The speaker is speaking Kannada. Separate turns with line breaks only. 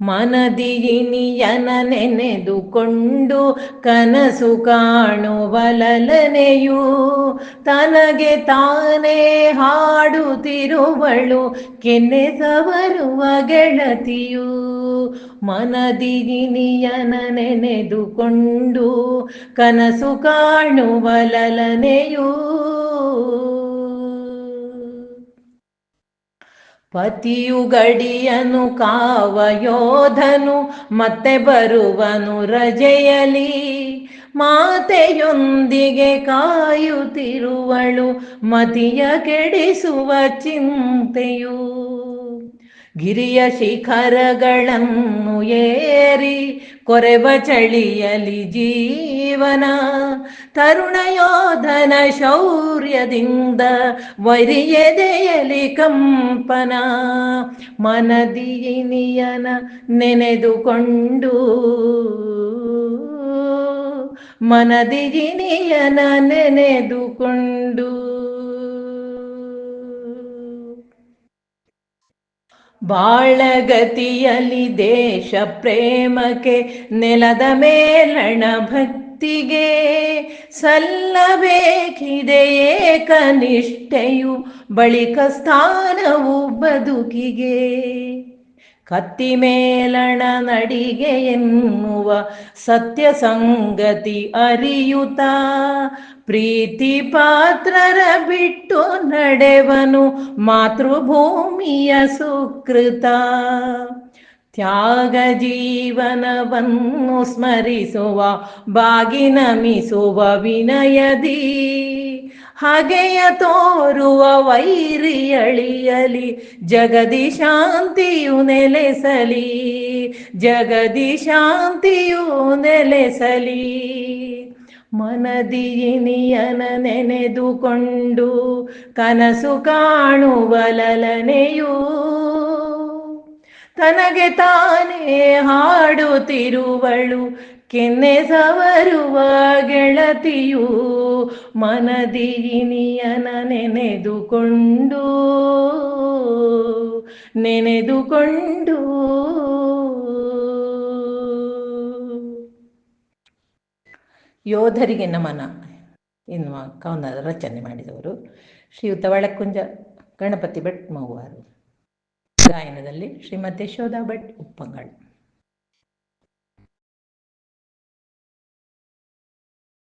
ಮನದಿಯಿನಿಯನ ನೆನೆದುಕೊಂಡು ಕನಸು ಕಾಣುವಲಲನೆಯು ತನಗೆ ತಾನೇ ಹಾಡುತ್ತಿರುವಳು ಕೆನ್ನೆಸವರುವ ಗೆಳತಿಯು ಮನದಿಯಿನಿಯನ ನೆನೆದುಕೊಂಡು ಕನಸು ಕಾಣುವಲಲನೆಯು ಪತಿಯು ಗಡಿಯನು ಕಾವ ಯೋಧನು ಮತ್ತೆ ಬರುವನು ರಜೆಯಲಿ ಮಾತೆಯೊಂದಿಗೆ ಕಾಯುತ್ತಿರುವಳು ಮತಿಯ ಕೆಡಿಸುವ ಚಿಂತೆಯು. ಗಿರಿಯ ಶಿಖರಗಳನ್ನು ಏರಿ ಕೊರೆವ ಚಳಿಯಲಿ ಜೀವನ. ತರುಣ ಯೋಧನ ಶೌರ್ಯದಿಂದ ವರಿಯದೆಯಲಿ ಕಂಪನ. ಮನದಿನಿಯನ ನೆನೆದುಕೊಂಡು ಮನದಿನಿಯನ ನೆನೆದುಕೊಂಡು ಬಾಳಗತಿಯಲಿ ದೇಶ ಪ್ರೇಮಕ್ಕೆ ನೆಲದ ಮೇಲಣ ಭಕ್ತಿಗೆ ಸಲ್ಲಬೇಕಿದೆ ಏಕನಿಷ್ಠೆಯು ಬಳಿಕ ಸ್ಥಾನವು ಬದುಕಿಗೆ. ಕತ್ತಿ ಮೇಲಣ ನಡಿಗೆ ಎನ್ನುವ ಸತ್ಯ ಸಂಗತಿ ಅರಿಯುತ ಪ್ರೀತಿ ಪಾತ್ರರ ಬಿಟ್ಟು ನಡೆವನು ಮಾತೃಭೂಮಿಯ ಸುಕೃತ. ತ್ಯಾಗ ಜೀವನವನ್ನು ಸ್ಮರಿಸುವ ಬಾಗಿನಮಿಸುವ ವಿನಯದಿ ಹಗೆಯ ತೋರುವ ವೈರಿಯಳಿಯಲಿ ಜಗದಿ ಶಾಂತಿಯು ನೆಲೆಸಲಿ ಜಗದಿ ಶಾಂತಿಯು ನೆಲೆಸಲಿ ಮನದಿಯಿನಿಯನ ನೆನೆದುಕೊಂಡು ಕನಸು ಕಾಣುವಲಲನೆಯು ತನಗೆ ತಾನೇ ಹಾಡುತ್ತಿರುವಳು ಕೆನ್ನೆ ಸವರುವ ಗೆಳತಿಯು ಮನದಿನಿಯನ ನೆನೆದುಕೊಂಡು ನೆನೆದುಕೊಂಡು. ಯೋಧರಿಗೆ ನಮನ ಎನ್ನುವ ಕವನ ರಚನೆ ಮಾಡಿದವರು ಶ್ರೀಯುತ ವಳಕುಂಜ, ಗಣಪತಿ ಭಟ್ ಮೌವಾರು ಗಾಯನದಲ್ಲಿ ಶ್ರೀಮತಿ ಯಶೋಧ ಭಟ್ ಉಪ್ಪಂಗಳು